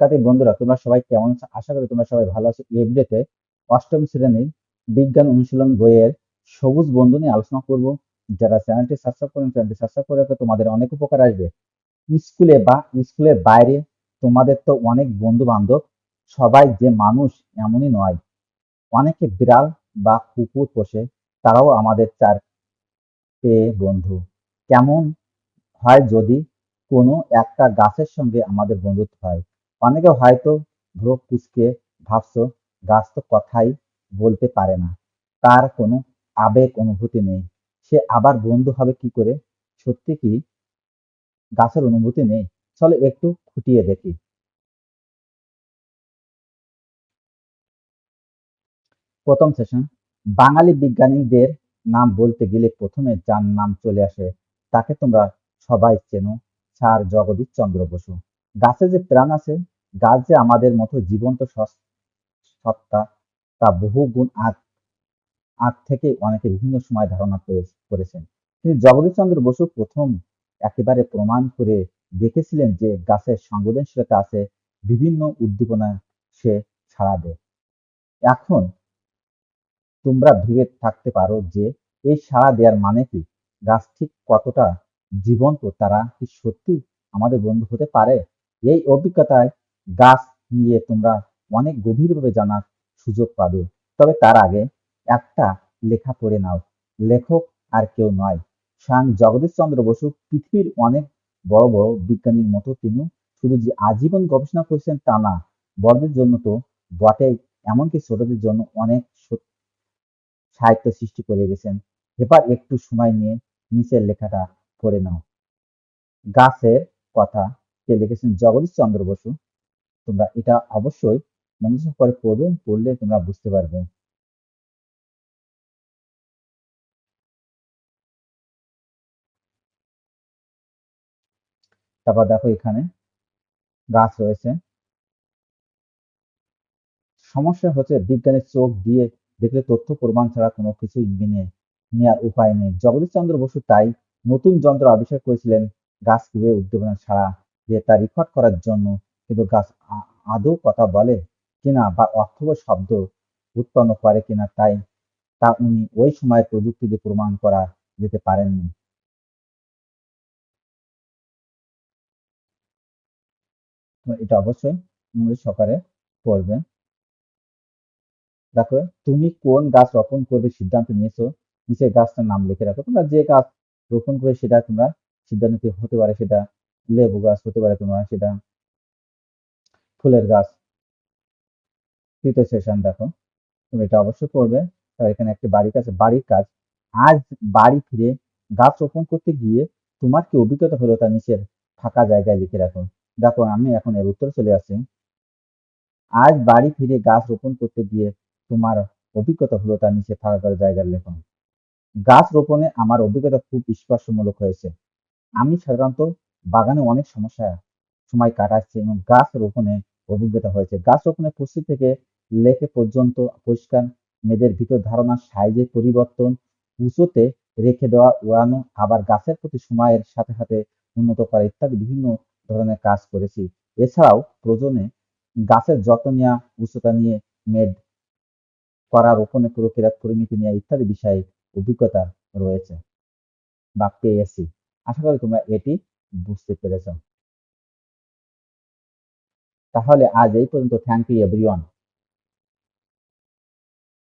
শিক্ষার্থী বন্ধুরা, তোমরা সবাই কেমন আছো? আশা করি তোমরা সবাই ভালো আছো। এই ভিডিওতে অষ্টম শ্রেণির বিজ্ঞান অনুশীলন বইয়ের সবুজ বন্ধু নিয়ে আলোচনা করব। যারা চ্যানেলটি সাবস্ক্রাইব করেন চ্যানেলটি সাবস্ক্রাইব করে তোমাদের অনেক উপকার আসবে। স্কুলে বা স্কুলের বাইরে তোমাদের তো অনেক বন্ধু বান্ধব সবাই যে মানুষ এমনই নয়। অনেকে বিড়াল বা কুকুর পোষে, তারাও আমাদের চার পেয়ে বন্ধু। কেমন হয় যদি কোনো একটা গাছের সঙ্গে আমাদের বন্ধুত্ব হয়? অনেকে হয়তো ভ্রু কুঁচকে ভাবছ, গাছ তো কথাই বলতে পারে না। তার কোনো আবেগ অনুভূতি নেই। সে আবার বন্ধু হবে কি করে? সত্যি কি গাছের অনুভূতি নেই? চলো একটু খুঁটিয়ে দেখি। প্রথম সেশন বাঙালি বিজ্ঞানীদের নাম বলতে গেলে প্রথমে যার নাম চলে আসে, তাকে তোমরা সবাই চেনো, স্যার জগদীশ চন্দ্র বসু। গাছে যে প্রাণ আছে, গাছ যে আমাদের মতো জীবন্ত সত্তা, তা বহু গুণ আগ আগ থেকে অনেকে বিভিন্ন সময় ধারণা করেছেন। কিন্তু জগদীশ চন্দ্র বসু প্রথম একেবারে প্রমাণ করে দেখেছিলেন যে গাছের সংবেদনশীলতা আছে, বিভিন্ন উদ্দীপনা সে সাড়া দেয়। এখন তোমরা ভেবে থাকতে পারো যে এই সাড়া দেওয়ার মানে কি? গাছ ঠিক কতটা জীবন্ত, তারা কি সত্যি আমাদের বন্ধু হতে পারে? এই অভিজ্ঞতায় গাছ নিয়ে তোমরা অনেক গভীরভাবে জানার সুযোগ পাবে। তবে তার আগে একটা লেখা পড়ে নাও। লেখক আর কেউ নয়। স্বয়ং জগদীশ চন্দ্র বসু পৃথিবীর অনেক বড় বড় বিজ্ঞানীর মতো তিনি শুধু যে আজীবন গবেষণা করেছেন তা না, বড়দের জন্য তো বটেই। এমনকি ছোটদের জন্য অনেক সাহিত্য সৃষ্টি করে গেছেন। এবার একটু সময় নিয়ে নিচের লেখাটা পড়ে নাও। গাছের কথা কে লিখেছেন জগদীশ চন্দ্র বসু। তোমরা এটা অবশ্যই মনোযোগ করে পড়বে, পড়লে তোমরা বুঝতে পারবে। তারপর দেখো এখানে গাছ রয়েছে। সমস্যা হচ্ছে বিজ্ঞানের চোখ দিয়ে দেখলে তথ্য প্রমাণ ছাড়া কোনো কিছু মেনে নেওয়ার উপায় নেই। জগদীশ চন্দ্র বসু তাই নতুন যন্ত্র আবিষ্কার করেছিলেন গাছ কীভাবে উদ্দীপনা ছাড়া। দিয়ে তা রেকর্ড করার জন্য কিন্তু গাছ আদৌ কথা বলে কিনা বা অর্থবহ শব্দ উৎপন্ন করে কিনা তাই তা উনি ওই সময়ের প্রযুক্তি দিয়ে প্রমাণ করা যেতে পারেননি। এটা অবশ্যই মনোযোগ সহকারে পড়বে দেখো, তুমি কোন গাছ রোপণ করবে সিদ্ধান্ত নিয়েছো? নিচে গাছটার নাম লিখে রাখো। তোমরা যে গাছ রোপণ করে সেটা তোমরা সিদ্ধান্ত হতে পারে সেটা লেবু গাছ হতে পারে তোমার, সেটা ফুলের গাছ। তৃতীয় সেশন দেখো, তুমি এটা অবশ্যই করবে এখানে একটি বাড়ির কাছে, বাড়ির কাজ। আজ বাড়ি ফিরে গাছ রোপণ করতে গিয়ে তোমার কি অভিজ্ঞতা হলো তা নিচের ফাঁকা জায়গায় লিখে রাখো। দেখো, আমি এখন এর উত্তর চলে আসি আজ বাড়ি ফিরে গাছ রোপণ করতে গিয়ে তোমার অভিজ্ঞতা হলো তা নিচে ফাঁকা করে জায়গায় লেখো। গাছ রোপণে আমার অভিজ্ঞতা খুব স্পর্শমূলক হয়েছে। আমি সাধারণত বাগানে অনেক সমস্যা, সময় কাটাচ্ছি এবং গাছ রোপণে অভিজ্ঞতা হয়েছে। গাছ রোপণের প্রস্তুতি থেকে লেখে পর্যন্ত পরিষ্কার, মেয়েদের ভিতর ধারণা সাইজের পরিবর্তন, উঁচুতে রেখে দেওয়া ওড়ানো আবার গাছের প্রতি সময়ের সাথে সাথে উন্নত করা ইত্যাদি বিভিন্ন ধরনের কাজ করেছি। এছাড়াও প্রয়োজনে গাছের যত্ন নেওয়া, উচ্চতা নিয়ে মেড করা রোপণে প্রক্রিয়া, পরিমিতি নেওয়া ইত্যাদি বিষয়ে অভিজ্ঞতা রয়েছে বা পেয়েছি। আশা করি তোমরা এটি বুঝতে পেরেছ? তাহলে আজ এই পর্যন্ত থ্যাংক ইউ এভরিওয়ান